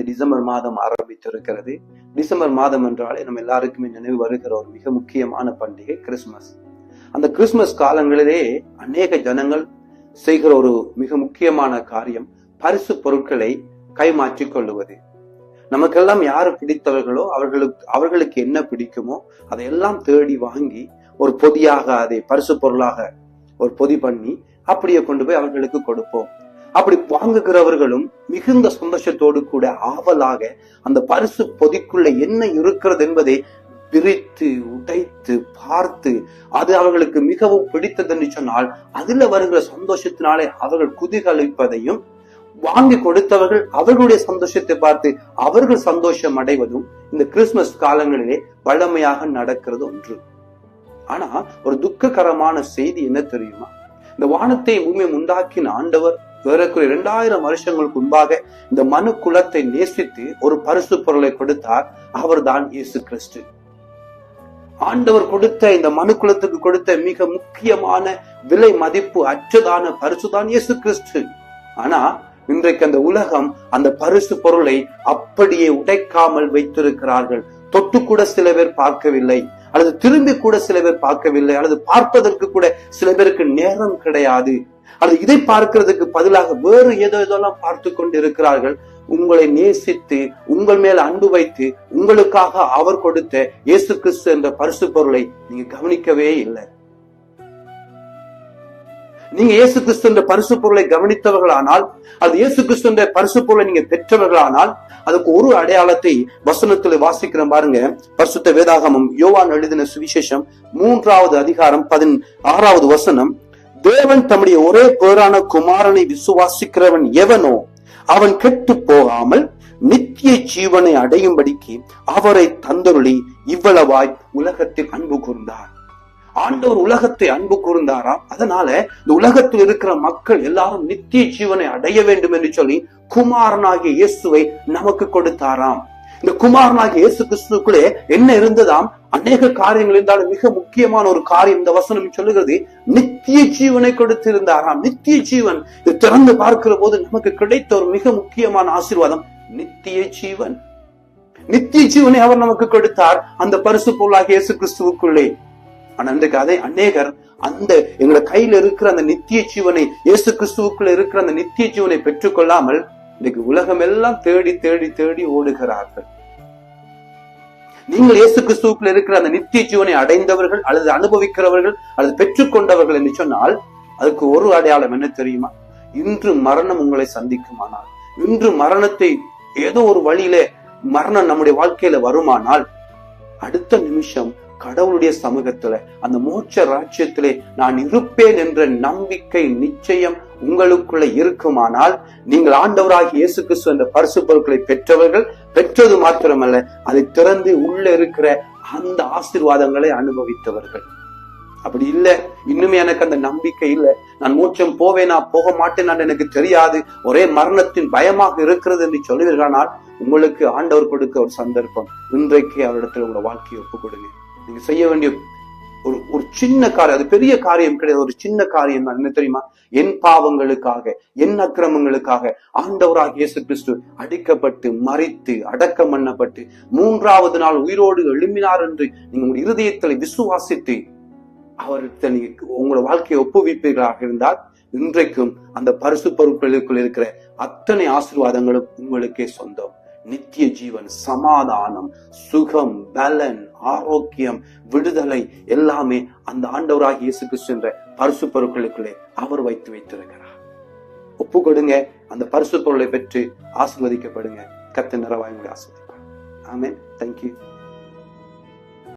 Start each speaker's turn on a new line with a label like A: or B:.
A: இந்த டிசம்பர் மாதம் ஆரம்பித்திருக்கிறது. டிசம்பர் மாதம் என்றாலே நம்ம எல்லாருக்குமே நினைவு வருகிற ஒரு மிக முக்கியமான பண்டிகை கிறிஸ்மஸ் அந்த கிறிஸ்மஸ் காலங்களிலே அநேக ஜனங்கள் செய்கிற ஒரு மிக முக்கியமான காரியம் பரிசு பொருட்களை கைமாற்றிக் கொள்ளுவது. நமக்கெல்லாம் யாரு பிடித்தவர்களோ அவர்களுக்கு அவர்களுக்கு என்ன பிடிக்குமோ அதையெல்லாம் தேடி வாங்கி ஒரு பொதியாக அதை பரிசு பொருளாக ஒரு பொதி பண்ணி அப்படியே கொண்டு போய் அவர்களுக்கு கொடுப்போம். அப்படி வாங்குகிறவர்களும் மிகுந்த சந்தோஷத்தோடு கூட ஆவலாக அந்த பரிசு பொதிக்குள்ள என்ன இருக்கிறது என்பதை பிரித்து உடைத்து பார்த்து அது அவர்களுக்கு மிகவும் பிடித்தது என்று சொன்னால் அதுல வருகிற சந்தோஷத்தினாலே அவர்கள் குதிகளிப்பதையும் வாங்கி கொடுத்தவர்கள் அவர்களுடைய சந்தோஷத்தை பார்த்து அவர்கள் சந்தோஷம் அடைவதும் இந்த கிறிஸ்துமஸ் காலங்களிலே வழமையாக நடக்கிறது ஒன்று. ஆனா ஒரு துக்ககரமான செய்தி என்ன தெரியுமா? இந்த வானத்தை பூமியை உண்டாக்கின ஆண்டவர் ஏறக்குறைய இரண்டாயிரம் வருஷங்களுக்கு முன்பாக இந்த மனு குலத்தை நேசித்து ஒரு பரிசு பொருளை கொடுத்தார் அவர்தான் இயேசு கிறிஸ்து. ஆண்டவர் கொடுத்த இந்த மனு குலத்துக்கு கொடுத்த மிக முக்கியமான விலை மதிப்பு அற்றதான பரிசுதான் இயேசு கிறிஸ்து. ஆனா இன்றைக்கு அந்த உலகம் அந்த பரிசு பொருளை அப்படியே உடைக்காமல் வைத்திருக்கிறார்கள். தொட்டு கூட சில பேர் பார்க்கவில்லை அல்லது திரும்பி கூட சில பேர் பார்க்கவில்லை அல்லது பார்ப்பதற்கு கூட சில பேருக்கு நேரம் கிடையாது. அது இதை பார்க்கிறதுக்கு பதிலாக வேறு ஏதோ ஏதோலாம் பார்த்து கொண்டு இருக்கிறார்கள் உங்களை நேசித்து உங்கள் மேல் அன்பு வைத்து உங்களுக்காக அவர் கொடுத்த இயேசு கிறிஸ்து என்ற பரிசு பொருளை நீங்க கவனிக்கவே இல்லை. நீங்க இயேசு கிறிஸ்து என்ற பரிசு பொருளை கவனித்தவர்களானால் அது இயேசு கிறிஸ்து என்ற பரிசு பொருளை நீங்க பெற்றவர்களானால் அதுக்கு ஒரு அடையாளத்தை வசனத்துல வாசிக்கிற பாருங்க. பரிசுத்த வேதாகமம் யோவான் எழுதின சுவிசேஷம் மூன்றாவது அதிகாரம் பதின் ஆறாவது வசனம். தேவன் தம்முடைய ஒரே பேரான குமாரனை விசுவாசிக்கிறவன் எவனோ அவன் கெட்டு போகாமல் நித்திய ஜீவனை அடையும்படிக்கு அவரை தந்தருளி இவ்வளவாய் உலகத்தில் அன்பு கூர்ந்தார். ஆண்டவர் உலகத்தை அன்பு கூர்ந்தாராம் அதனால இந்த உலகத்தில் இருக்கிற மக்கள் எல்லாரும் நித்திய ஜீவனை அடைய வேண்டும் என்று சொல்லி குமாரனாகிய இயேசுவை நமக்கு கொடுத்தாராம். இந்த குமாரனாகிய இயேசு கிறிஸ்துக்குள்ளே என்ன இருந்ததாம்? அநேக காரியங்கள் இருந்தாலும் மிக முக்கியமான ஒரு காரியம் இந்த வசனம் சொல்லுகிறது. நித்திய ஜீவனை கொடுத்திருந்தாராம். நித்திய ஜீவன். இது திறந்து பார்க்கிற போது நமக்கு கிடைத்த ஒரு மிக முக்கியமான ஆசீர்வாதம். நித்திய ஜீவன். நித்திய ஜீவனை அவர் நமக்கு கொடுத்தார். அந்த பரிசு பொருளாக இயேசு கிறிஸ்துவுக்குள்ளே. ஆனா இன்றைக்கு அதை அநேகர் அந்த எங்களை கையில இருக்கிற அந்த நித்திய ஜீவனை இயேசு கிறிஸ்துவுக்குள்ள இருக்கிற அந்த நித்திய ஜீவனை பெற்றுக்கொள்ளாமல் இன்னைக்கு உலகம் எல்லாம் தேடி தேடி தேடி ஓடுகிறார்கள். நீங்கள் இயேசு கிறிஸ்துவுக்குள்ள இருக்கிற அந்த நித்திய ஜீவனை அடைந்தவர்கள் அல்லது அனுபவிக்கிறவர்கள் அல்லது பெற்றுக்கொண்டவர்கள் என்று சொன்னால் அதுக்கு ஒரு அடையாளம் என்ன தெரியுமா? இன்று மரணம் உங்களை சந்திக்குமானால் இன்று மரணத்தை ஏதோ ஒரு வழியில மரணம் நம்முடைய வாழ்க்கையில வருமானால் அடுத்த நிமிஷம் கடவுளுடைய சமூகத்துல அந்த மோட்ச ராஜ்யத்திலே நான் இருப்பேன் என்ற நம்பிக்கை நிச்சயம் உங்களுக்குள்ள இருக்குமானால் நீங்கள் ஆண்டவராகி இயேசு கிறிஸ்து என்ற பரிசு பொருட்களை பெற்றவர்கள் பெற்றது மாத்திரமல்ல அதை திறந்து உள்ள இருக்கிற அந்த ஆசீர்வாதங்களை அனுபவித்தவர்கள். அப்படி இல்ல. இன்னுமே எனக்கு அந்த நம்பிக்கை இல்ல. நான் மூச்சம் போவேனா போக மாட்டேன் எனக்கு தெரியாது. ஒரே மரணத்தின் பயமாக இருக்கிறது என்று சொல்லுவீர்களானால் உங்களுக்கு ஆண்டவர் கொடுக்க ஒரு சந்தர்ப்பம். இன்றைக்கு அவரிடத்துல உங்களோட வாழ்க்கையை ஒப்பு கொடுங்க நீங்க செய்ய வேண்டிய ஒரு ஒரு சின்ன காரியம் அது பெரிய காரியம் கிடையாது ஒரு சின்ன காரியம் தான். என்ன தெரியுமா? என் பாவங்களுக்காக என் அக்கிரமங்களுக்காக ஆண்டவராக இயேசு கிறிஸ்து அடிக்கப்பட்டு மறித்து அடக்கம் பண்ணப்பட்டு மூன்றாவது நாள் உயிரோடு எழும்பினார் என்று நீங்க உங்க இருதயத்தில் விசுவாசித்து அவர்கிட்ட நீங்க உங்களோட வாழ்க்கையை ஒப்புவிப்பீர்களாக இருந்தால் இன்றைக்கும் அந்த பரிசு பொருட்களுக்குள் இருக்கிற அத்தனை ஆசீர்வாதங்களும் உங்களுக்கே சொந்தம். நித்திய ஜீவன் சமாதானம் சுகம் பலன் ஆரோக்கியம் விடுதலை எல்லாமே அந்த ஆண்டவராக இயேசு சென்ற பரிசு பொருட்களுக்குள்ளே அவர் வைத்து வைத்திருக்கிறார். ஒப்பு கொடுங்க அந்த பரிசு பொருளை பெற்று ஆசிர்வதிக்கப்படுங்க. கத்து நிறவாய் ஆசிர்வதிப்பார். ஆமே தேங்க்யூ